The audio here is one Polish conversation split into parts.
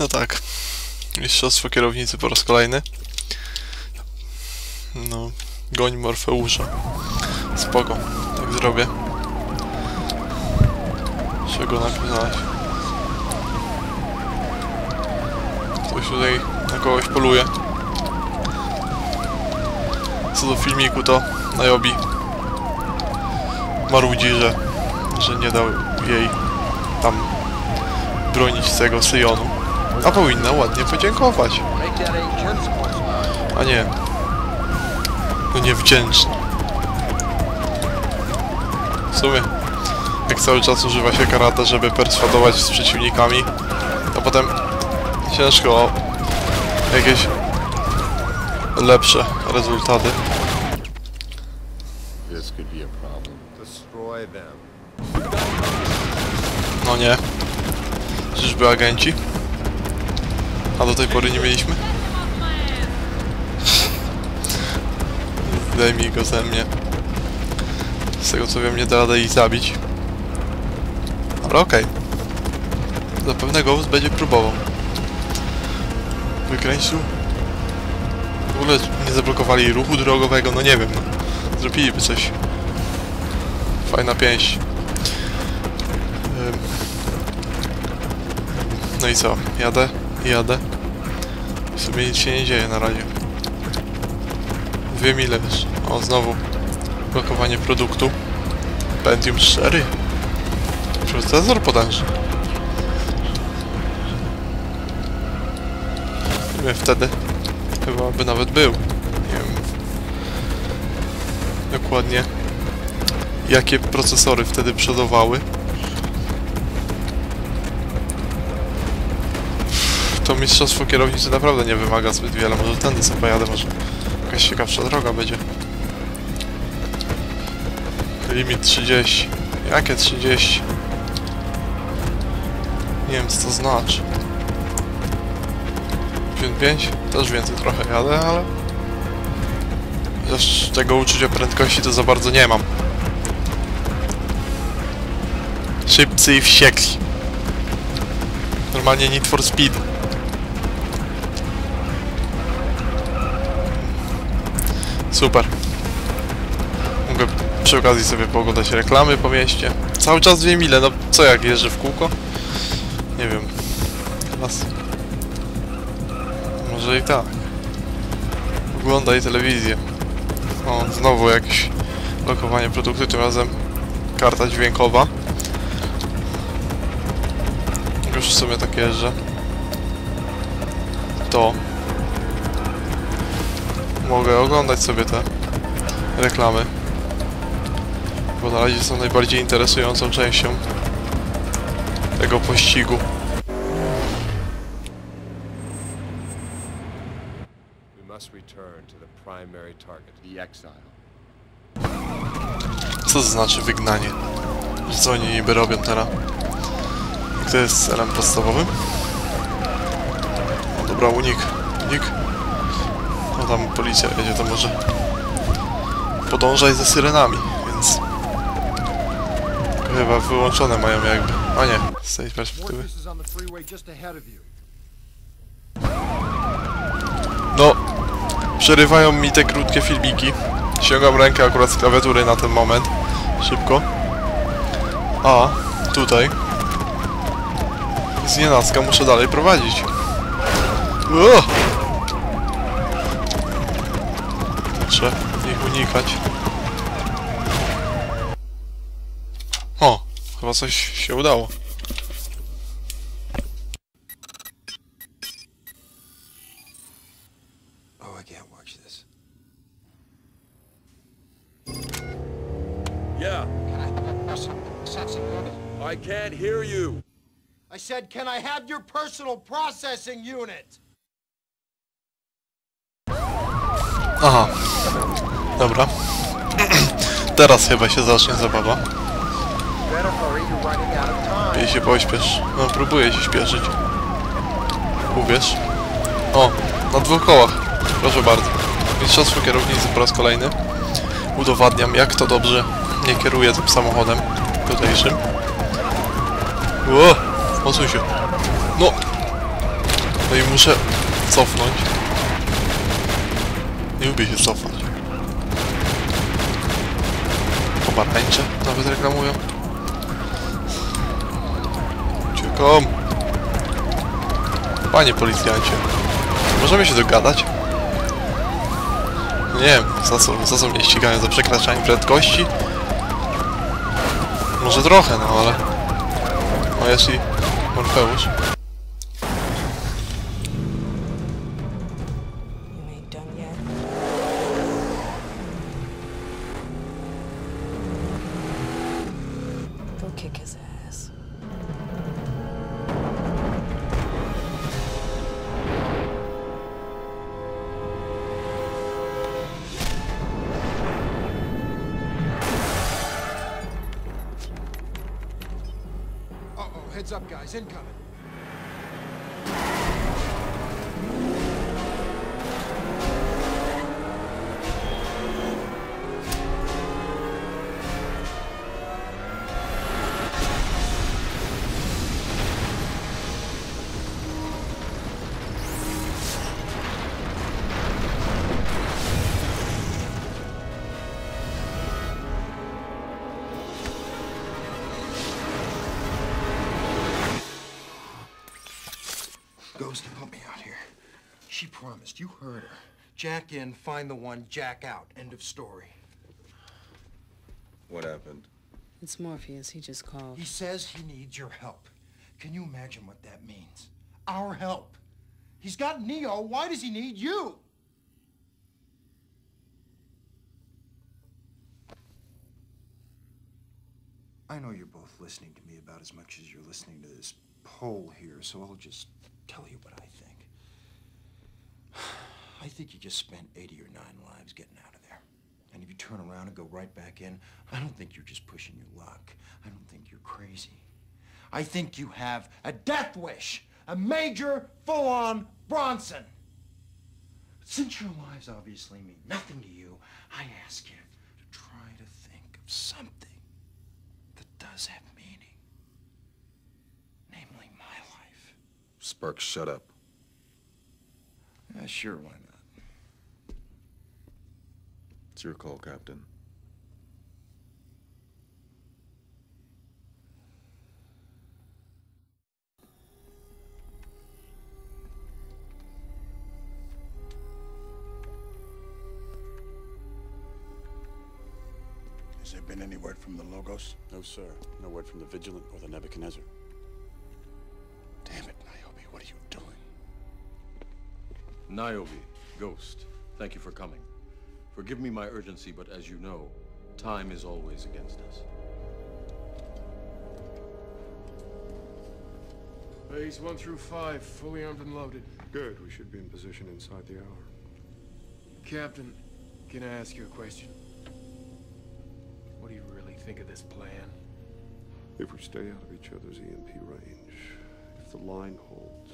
No tak. Mistrzostwo kierownicy po raz kolejny. No, goń Morfeusza. Spoko, tak zrobię. Czego napisać? Ktoś tutaj na kogoś poluje. Co do filmiku to Najobi marudzi, że, że nie dał jej tam bronić tego Syjonu. A powinna ładnie podziękować. A nie. No niewdzięczny. W sumie, jak cały czas używa się karate, żeby perswadować z przeciwnikami, to potem ciężko o jakieś lepsze rezultaty. A. No nie. Czyżby agenci? A do tej pory nie mieliśmy? Zdejmij go ze mnie. Z tego co wiem, nie da rady ich zabić. Ale okej. Zapewne Ghost będzie próbował. Wykręcił. W ogóle nie zablokowali ruchu drogowego, no nie wiem. Zrobiliby coś. Fajna pięść. No i co? Jadę? Jadę. W sumie nic się nie dzieje na razie. Dwie mile już. O, znowu. Blokowanie produktu. Pentium 4. Procesor potężny. Nie wiem, wtedy chyba by nawet był. Nie wiem. Dokładnie. Jakie procesory wtedy przodowały. To mistrzostwo kierownicy naprawdę nie wymaga zbyt wiele. Może tędy sobie pojadę, może jakaś ciekawsza droga będzie. Limit 30. Jakie 30? Nie wiem co to znaczy. 55? Też więcej trochę jadę, ale... Chociaż tego uczucia prędkości to za bardzo nie mam. Szybcy i wściekli. Normalnie Need for Speed. Super. Mogę przy okazji sobie pooglądać reklamy po mieście. Cały czas dwie mile, no co jak jeżdżę w kółko? Nie wiem. Teraz... Może i tak. Oglądaj telewizję. O, znowu jakieś lokowanie produktu, tym razem karta dźwiękowa. Już w sumie tak jeżdżę. To mogę oglądać sobie te reklamy. Bo na razie są najbardziej interesującą częścią tego pościgu. Co to znaczy wygnanie? Co oni niby robią teraz? Kto jest celem podstawowym? No dobra, unik. Unik. Tam policja jedzie, to może podążaj ze syrenami, więc chyba wyłączone mają jakby. A nie, z tej perspektywy. No, przerywają mi te krótkie filmiki. Ściągam rękę akurat z klawiatury na ten moment. Szybko. A, tutaj. Z nienacka muszę dalej prowadzić. Unikać. O, chyba coś się udało. Oh, I can't watch this. Yeah, I have a personal sensing unit? I can't hear you. I said, can I have your personal processing unit? Aha. Dobra. Teraz chyba się zacznie zabawa. I się pośpiesz. No, próbuję się śpieszyć. Uwierz. O, na dwóch kołach. Proszę bardzo. Mistrzostwo kierownicy po raz kolejny. Udowadniam, jak to dobrze nie kieruję tym samochodem tutejszym. Ło! Odsuń się. No! No i muszę cofnąć. Nie lubię się cofać. Pomarańcze nawet reklamują. Uciekam. Panie policjancie, możemy się dogadać? Nie wiem, za co, za co mnie ścigają? Za przekraczanie prędkości? Może trochę, no ale... No jest i Morfeusz. Heads up, guys, incoming. Promised. You heard her. Jack in, find the one, jack out. End of story. What happened? It's Morpheus. He just called. He says he needs your help. Can you imagine what that means? Our help. He's got Neo. Why does he need you? I know you're both listening to me about as much as you're listening to this poll here, so I'll just tell you what I think. I think you just spent 80 or 9 lives getting out of there. And if you turn around and go right back in, I don't think you're just pushing your luck. I don't think you're crazy. I think you have a death wish, a major, full-on Bronson. Since your lives obviously mean nothing to you, I ask you to try to think of something that does have meaning. Namely, my life. Sparks, shut up. Yeah, sure, why not? It's your call, Captain. Has there been any word from the Logos? No, sir. No word from the Vigilant or the Nebuchadnezzar. Niobe, Ghost, thank you for coming. Forgive me my urgency, but as you know, time is always against us. Base one through five, fully armed and loaded. Good, we should be in position inside the hour. Captain, can I ask you a question? What do you really think of this plan? If we stay out of each other's EMP range, if the line holds,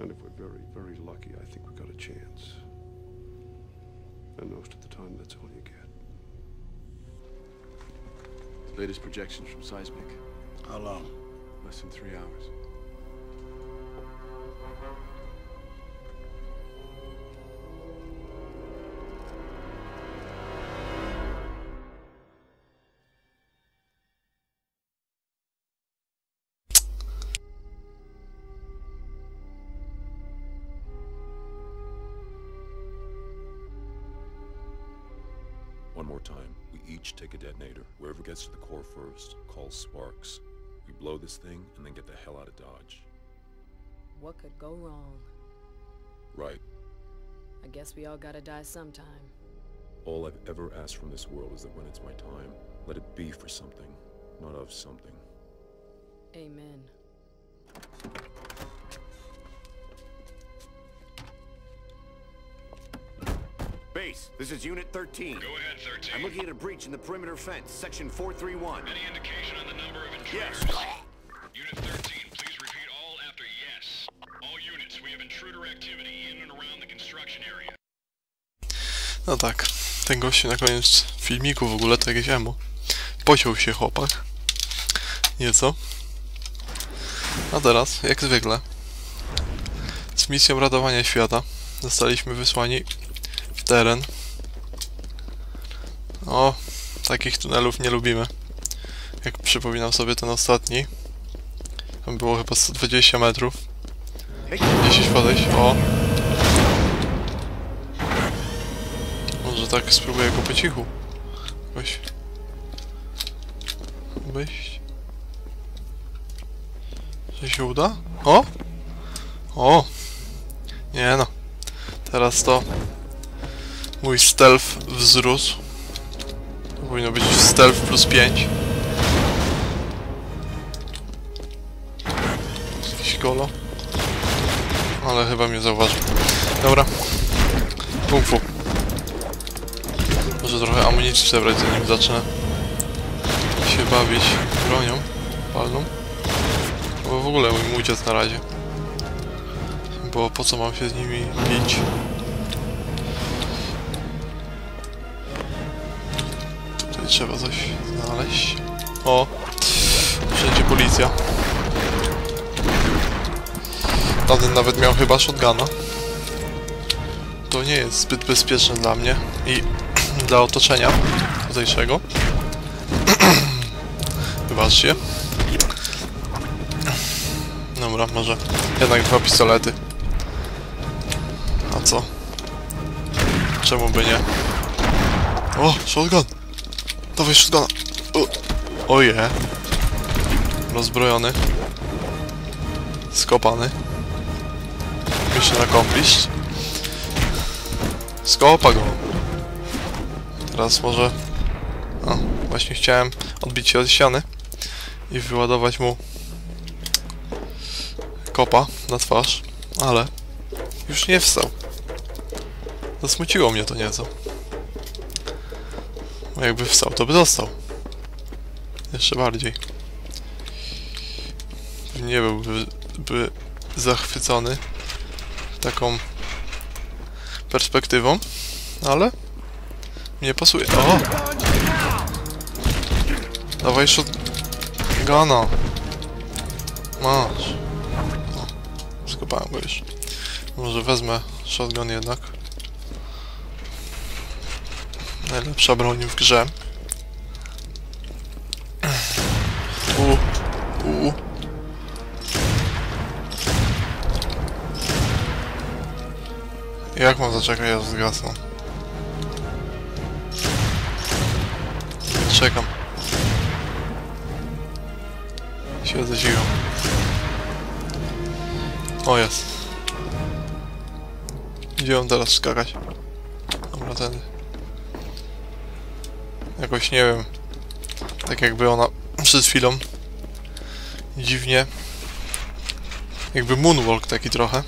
and if we're very, very lucky, I think we've got a chance. And most of the time, that's all you get. Latest projections from seismic. How long? Less than three hours. More time. We each take a detonator. Whoever gets to the core first calls Sparks. We blow this thing and then get the hell out of Dodge. What could go wrong? Right. I guess we all gotta die sometime. All I've ever asked from this world is that when it's my time, let it be for something, not of something. Amen. Base, this is Unit 13. Go ahead, 13. I'm looking at a breach in the perimeter fence, Section 431. Any indication on the number of intruders? Yes. Unit 13, please repeat all after yes. All units, we have intruder activity in and around the construction area. No tak, ten gościu na koniec filmiku w ogóle to jakieś emo. Posiął się chłopak. Nieco. A teraz, jak zwykle, misją ratowania świata. Zostaliśmy wysłani teren. O, takich tunelów nie lubimy. Jak przypominam sobie ten ostatni. Tam było chyba 120 metrów. Gdzieś podejść. O! Może tak spróbuję go po cichu. Jakoś... Wyjść. Czy się uda? O! O! Nie no. Teraz to... Mój stealth wzrósł. To powinno być stealth plus 5. Jakiś golo. Ale chyba mnie zauważył. Dobra. Kung fu. Może trochę amunicji zebrać zanim zacznę się bawić bronią palną. Bo w ogóle mój uciec na razie. Bo po co mam się z nimi bić? Trzeba coś znaleźć. O! Wszędzie policja. Tamten nawet miał chyba shotguna. To nie jest zbyt bezpieczne dla mnie i dla otoczenia tutejszego. Wybaczcie. Dobra, może jednak dwa pistolety. A co? Czemu by nie? O, shotgun! Dawaj shotguna! Oje! Rozbrojony. Skopany. Mission accomplished. Skopa go. Teraz może... O, właśnie chciałem odbić się od ściany i wyładować mu kopa na twarz, ale już nie wstał. Zasmuciło mnie to nieco. Bo jakby wstał, to by dostał. Jeszcze bardziej. Nie byłby by zachwycony taką perspektywą, ale nie pasuje. O! Dawaj shotguna. Masz. O, skopałem go już. Może wezmę shotgun jednak. Najlepsza broń w grze. U, u. Jak mam zaczekać, aż zgasną? Czekam. Siedzę cicho. O jest. Gdzie mam teraz skakać? Dobra, tędy. Jakoś nie wiem. Tak jakby ona przed chwilą dziwnie jakby moonwalk taki trochę.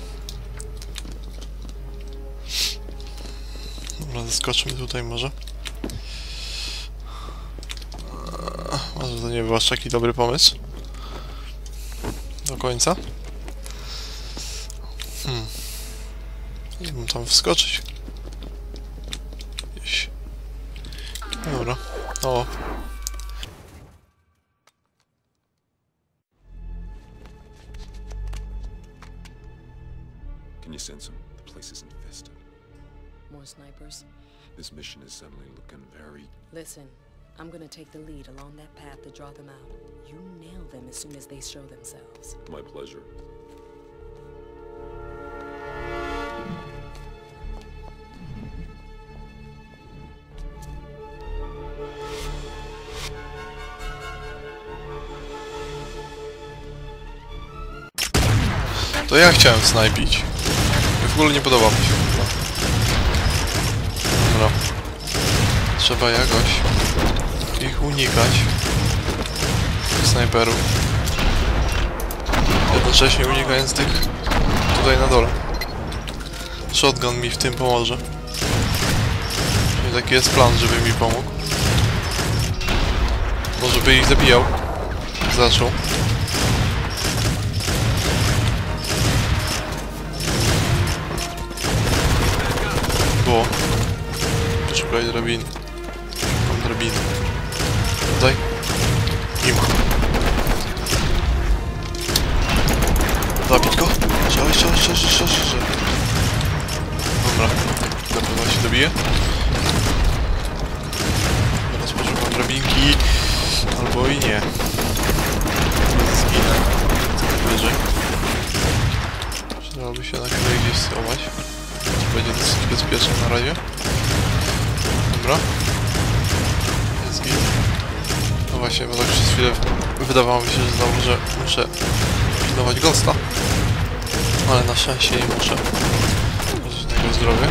Dobra, zaskoczmy tutaj może. Może to nie był aż taki dobry pomysł. Do końca. Hmm. Mógłbym tam wskoczyć. Dobra. O. Can you sense them? The place is infested. More snipers. This mission is suddenly looking very... Listen, I'm gonna take the lead along that path to draw them out. You nail them as soon as they show themselves. My pleasure. To ja chciałem snajpić. W ogóle nie podoba mi się. Dobra. Trzeba jakoś ich unikać. Snajperów. Jednocześnie unikając tych tutaj na dole. Shotgun mi w tym pomoże. Czyli taki jest plan, żeby mi pomógł. Może by ich zabijał. Zaczął. Było. Poszukaj drabiny. Mam drabiny. Nie ma. Zabić go. Cześć, cześć, cześć, cześć, cześć. Dobra, na się dobije. Teraz poszukam drabinki. Albo i nie. Zginę. Co najwyżej. Przydałoby się na chwilę gdzieś schować. Będzie dosyć bezpieczne na razie. Dobra. Jest git. No właśnie, bo tak przez chwilę wydawało mi się, że znowu, że muszę pilnować Ghosta. Ale na szczęście nie muszę. Żyć na jego zdrowie.